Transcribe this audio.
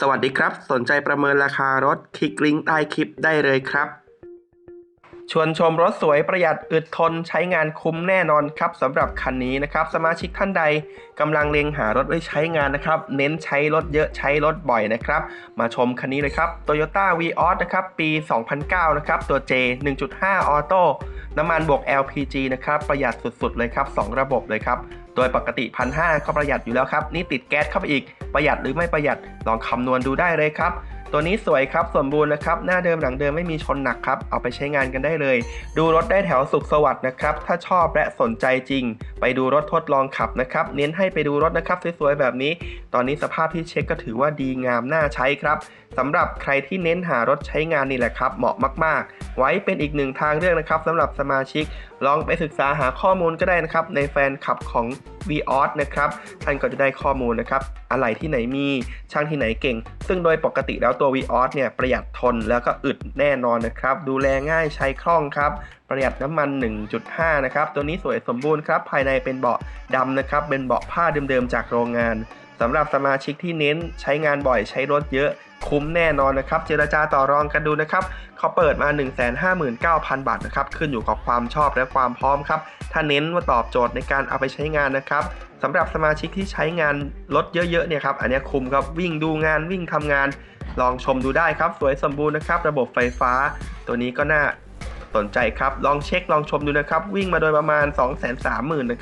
สวัสดีครับ สนใจประเมินราคารถคลิกลิงก์ใต้คลิปได้เลยครับ ชวนชมรถสวยประหยัดอึดทนใช้งานคุ้มแน่นอนครับสำหรับคันนี้นะครับ สมาชิกท่านใดกำลังเล็งหารถไว้ใช้งานนะครับ เน้นใช้รถเยอะใช้รถบ่อยนะครับ มาชมคันนี้เลยครับ Toyota Vios นะครับปี 2009 นะครับ ตัว J 1.5ออโต้น้ำมันบวก LPG นะครับ ประหยัดสุดๆเลยครับ 2 ระบบเลยครับ โดยปกติพันห้าก็ประหยัดอยู่แล้วครับ นี่ติดแก๊สเข้าไปอีกประหยัดหรือไม่ประหยัดลองคำนวณดูได้เลยครับ ตัวนี้สวยครับสมบูรณ์นะครับ หน้าเดิมหลังเดิมไม่มีชนหนักครับ เอาไปใช้งานกันได้เลย ดูรถได้แถวสุขสวัสดิ์นะครับ ถ้าชอบและสนใจจริง ไปดูรถทดลองขับนะครับ เน้นให้ไปดูรถนะครับสวยๆแบบนี้ ตอนนี้สภาพที่เช็คก็ถือว่าดีงามน่าใช้ครับสำหรับใครที่เน้นหารถใช้งานนี่แหละครับ เหมาะมาก ๆ ไว้เป็นอีกหนึ่งทางเลือกนะครับสำหรับสมาชิก ลองไปศึกษาหาข้อมูลก็ได้นะครับ ในแฟนคลับของ v ีออสนะครับ ท่านก็จะได้ข้อมูลนะครับ อะไรที่ไหนมีช่างที่ไหนเก่ง ซึ่งโดยปกติแล้วตัว v ีออสเนี่ยประหยัดทนแล้วก็อึดแน่นอนนะครับ ดูแลง่ายใช้คล่องครับ ประหยัดน้ำมัน 1.5 นะครับ ตัวนี้สวยสมบูรณ์ครับ ภายในเป็นเบาะดำนะครับ เป็นเบาะผ้าเดิมๆจากโรงงานสำหรับสมาชิกที่เน้นใช้งานบ่อยใช้รถเยอะคุ้มแน่นอนนะครับ เจรจาต่อรองกันดูนะครับ เขาเปิดมา 159,000 บาทนะครับ ขึ้นอยู่กับความชอบและความพร้อมครับ ถ้าเน้นว่าตอบโจทย์ในการเอาไปใช้งานนะครับ สำหรับสมาชิกที่ใช้งานรถเยอะๆเนี่ยครับอันนี้คุ้มครับวิ่งดูงานวิ่งทำงาน ลองชมดูได้ครับ สวยสมบูรณ์นะครับ ระบบไฟฟ้า ตัวนี้ก็น่าสนใจครับ ลองเช็คลองชมดูนะครับ วิ่งมาโดยประมาณ 2 3 0 0 0 0นะครับ